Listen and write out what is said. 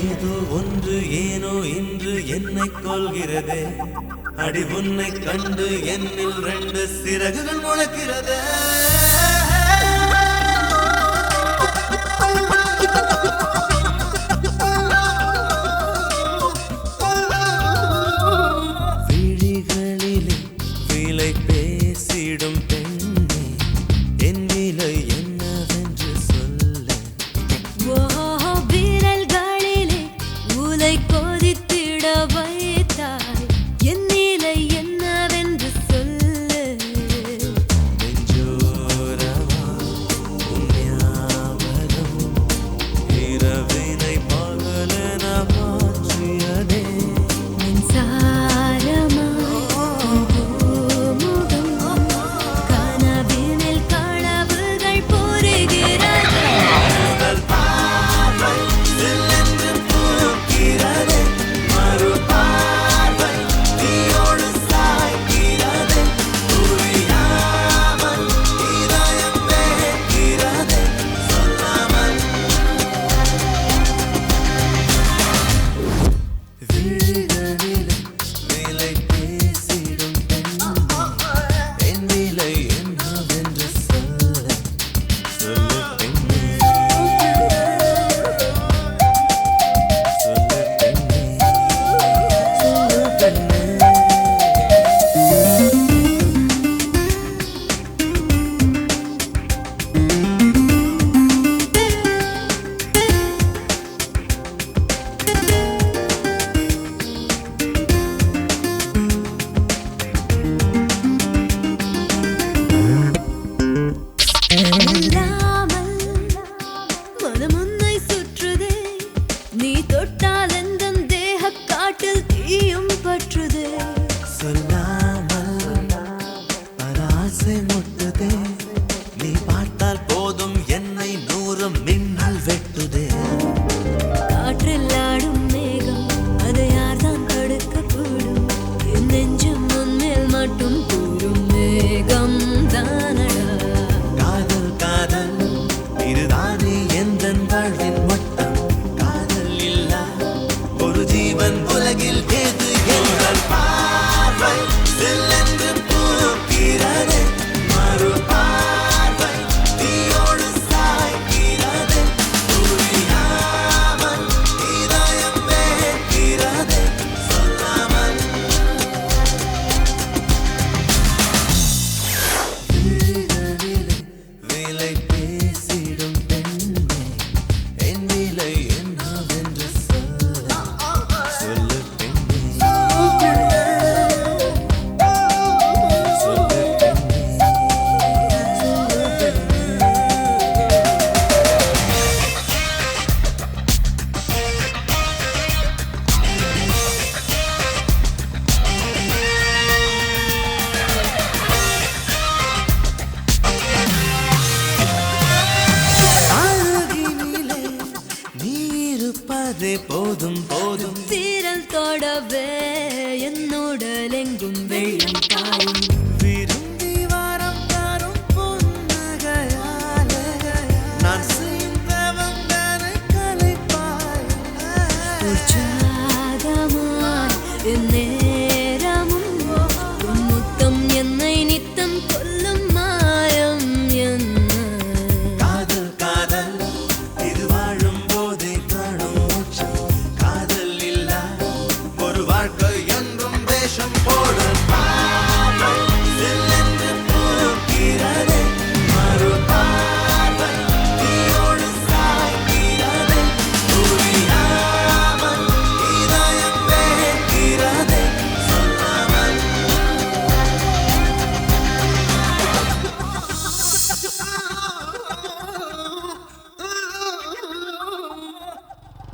ஏதோ ஒன்று ஏனோ இன்று என்னை கொள்கிறது அடி உன்னை கண்டு என்னில் ரெண்டு சிறகுகள் முளைக்கிறதே. பொண்ணே போதும் போதும். சீரல் தொடவே என்னோடலெங்கும் வெள்ளம் தாயும்